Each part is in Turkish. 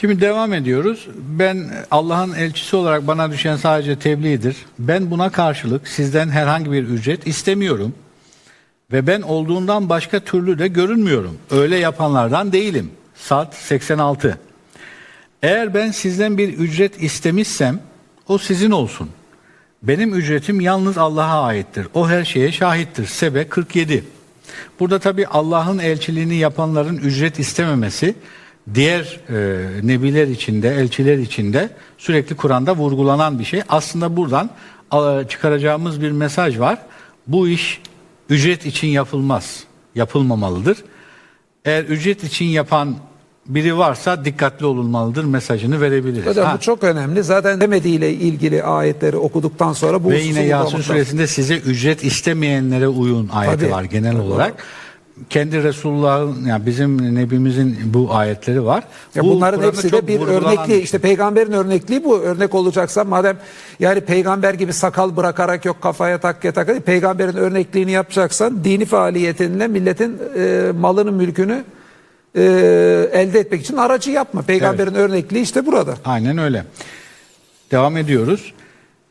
Şimdi devam ediyoruz. Ben Allah'ın elçisi olarak bana düşen sadece tebliğdir. Ben buna karşılık sizden herhangi bir ücret istemiyorum. Ve ben olduğundan başka türlü de görünmüyorum. Öyle yapanlardan değilim. Saat 86. Eğer ben sizden bir ücret istemişsem o sizin olsun. Benim ücretim yalnız Allah'a aittir. O her şeye şahittir. Sebe 47. Burada tabi Allah'ın elçiliğini yapanların ücret istememesi diğer e, nebiler içinde, elçiler içinde sürekli Kur'an'da vurgulanan bir şey. Aslında buradan a, çıkaracağımız bir mesaj var. Bu iş ücret için yapılmaz, yapılmamalıdır. Eğer ücret için yapan biri varsa dikkatli olunmalıdır mesajını verebiliriz. Hocam Ha, bu çok önemli. Zaten demediğiyle ilgili ayetleri okuduktan sonra bu Ve yine Yasin suresinde size ücret istemeyenlere uyun ayeti Tabii. var genel olarak. Kendi Resulullah'ın yani bizim nebimizin bu ayetleri var. Ya Bu bunların hepsi de bir vurgulanan örnekliği. bir şey. İşte peygamberin örnekliği bu. Örnek olacaksa madem yani peygamber gibi sakal bırakarak yok kafaya takke takke peygamberin örnekliğini yapacaksan dini faaliyetinle milletin e, malını mülkünü e, elde etmek için aracı yapma. Peygamberin örnekliği işte burada. Aynen öyle. Devam ediyoruz.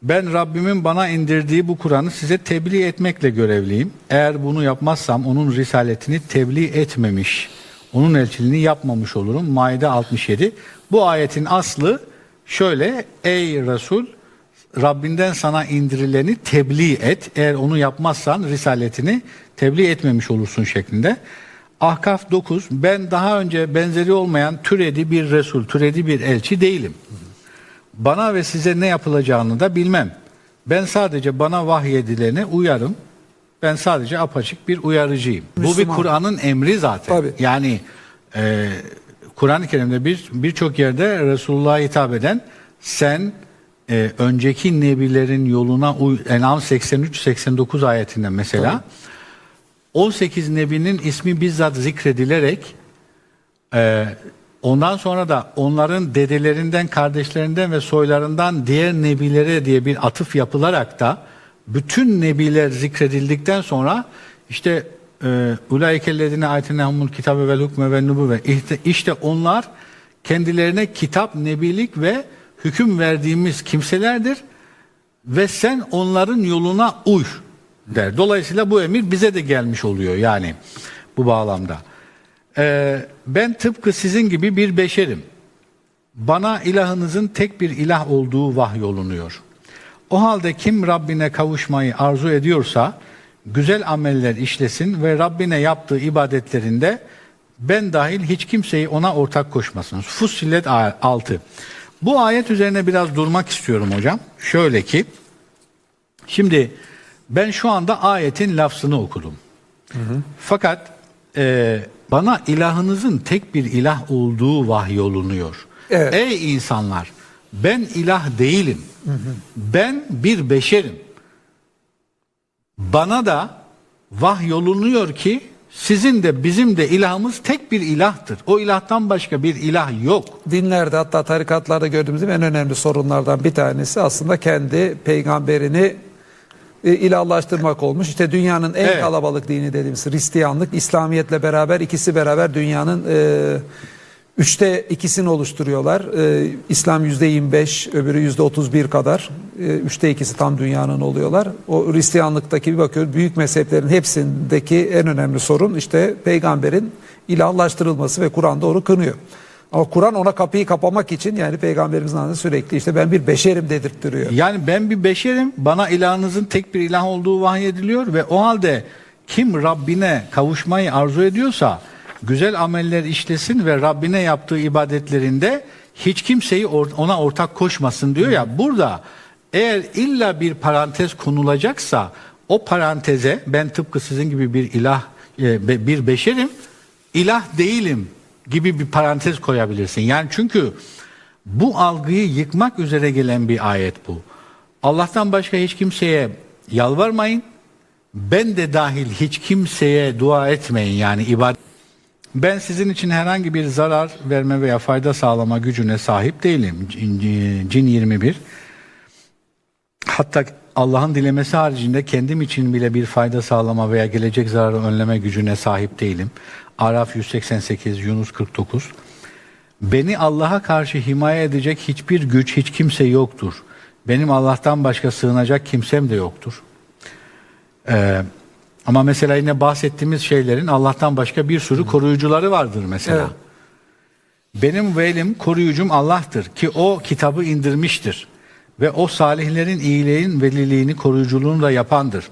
Ben Rabbimin bana indirdiği bu Kur'an'ı size tebliğ etmekle görevliyim. Eğer bunu yapmazsam onun risaletini tebliğ etmemiş, onun elçiliğini yapmamış olurum. Maide 67. Bu ayetin aslı şöyle. Ey Resul Rabbinden sana indirileni tebliğ et. Eğer onu yapmazsan risaletini tebliğ etmemiş olursun şeklinde. Ahkaf 9. Ben daha önce benzeri olmayan türedi bir Resul, türedi bir elçi değilim. Bana ve size ne yapılacağını da bilmem. Ben sadece bana vahyedilene uyarım. Ben sadece apaçık bir uyarıcıyım. Bu bir Müslüman. Kur'an'ın emri zaten. Tabii. Yani e, Kur'an-ı Kerim'de bir birçok yerde Resulullah'a hitap eden sen e, önceki nebilerin yoluna uy En'am 83-89 ayetinde mesela 18 nebinin ismi bizzat zikredilerek ee, ondan sonra da onların dedelerinden, kardeşlerinden ve soylarından diğer nebilere diye bir atıf yapılarak da bütün nebiler zikredildikten sonra işte e, ulaikellezine ayetnehumul kitabe vel hukme ve nübüvve İşte- işte onlar kendilerine kitap, nebilik ve hüküm verdiğimiz kimselerdir ve sen onların yoluna uy der. Dolayısıyla bu emir bize de gelmiş oluyor yani bu bağlamda. Ee, ben tıpkı sizin gibi bir beşerim. Bana ilahınızın tek bir ilah olduğu vahyolunuyor. O halde kim Rabbine kavuşmayı arzu ediyorsa güzel ameller işlesin ve Rabbine yaptığı ibadetlerinde ben dahil hiç kimseyi ona ortak koşmasın. Fussilet 6. Bu ayet üzerine biraz durmak istiyorum hocam. Şöyle ki Şimdi ben şu anda ayetin lafzını okudum. Fakat e, bana ilahınızın tek bir ilah olduğu vahyolunuyor. Evet. Ey insanlar ben ilah değilim. Ben bir beşerim. Bana da vahyolunuyor ki sizin de bizim de ilahımız tek bir ilahtır. O ilahtan başka bir ilah yok. dinlerde hatta tarikatlarda gördüğümüz en önemli sorunlardan bir tanesi aslında kendi peygamberini e, ilahlaştırmak olmuş. İşte dünyanın en Evet. kalabalık dini dediğimiz Hristiyanlık, İslamiyetle beraber ikisi beraber dünyanın e, üçte ikisini oluşturuyorlar. E, İslam yüzde 25, öbürü yüzde 31 kadar. E, üçte ikisi tam dünyanın oluyorlar. O Hristiyanlıktaki bir bakıyoruz büyük mezheplerin hepsindeki en önemli sorun işte peygamberin ilahlaştırılması ve Kur'an'da onu kınıyor. Ama Kur'an ona kapıyı kapamak için yani peygamberimizin anında sürekli işte ben bir beşerim dedirttiriyor. Yani ben bir beşerim, bana ilahınızın tek bir ilah olduğu vahyediliyor ve o halde kim Rabbine kavuşmayı arzu ediyorsa güzel ameller işlesin ve Rabbine yaptığı ibadetlerinde hiç kimseyi ona ortak koşmasın diyor ya. Burada eğer illa bir parantez konulacaksa o paranteze ben tıpkı sizin gibi bir ilah, e, bir beşerim, ilah değilim gibi bir parantez koyabilirsin. Yani çünkü bu algıyı yıkmak üzere gelen bir ayet bu. Allah'tan başka hiç kimseye yalvarmayın. Ben de dahil hiç kimseye dua etmeyin yani ibadet. Ben sizin için herhangi bir zarar verme veya fayda sağlama gücüne sahip değilim. Cin, Cin 21. Hatta Allah'ın dilemesi haricinde kendim için bile bir fayda sağlama veya gelecek zararı önleme gücüne sahip değilim. Araf 188, Yunus 49. Beni Allah'a karşı himaye edecek hiçbir güç, hiç kimse yoktur. Benim Allah'tan başka sığınacak kimsem de yoktur. Ee, ama mesela yine bahsettiğimiz şeylerin Allah'tan başka bir sürü koruyucuları vardır mesela. Evet. Benim velim, koruyucum Allah'tır ki o kitabı indirmiştir. Ve o salihlerin iyiliğin, veliliğini, koruyuculuğunu da yapandır.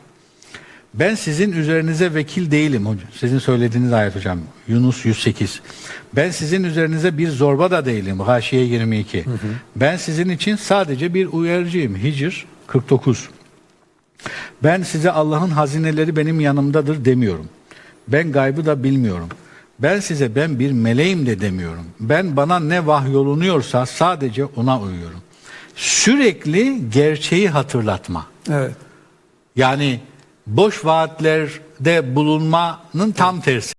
Ben sizin üzerinize vekil değilim hocam. Sizin söylediğiniz ayet hocam. Yunus 108. Ben sizin üzerinize bir zorba da değilim. Haşiye 22. Ben sizin için sadece bir uyarıcıyım. Hicr 49. Ben size Allah'ın hazineleri benim yanımdadır demiyorum. Ben gaybı da bilmiyorum. Ben size ben bir meleğim de demiyorum. Ben bana ne vahyolunuyorsa sadece ona uyuyorum. Sürekli gerçeği hatırlatma. Evet. Yani boş vaatlerde bulunmanın tam tersi.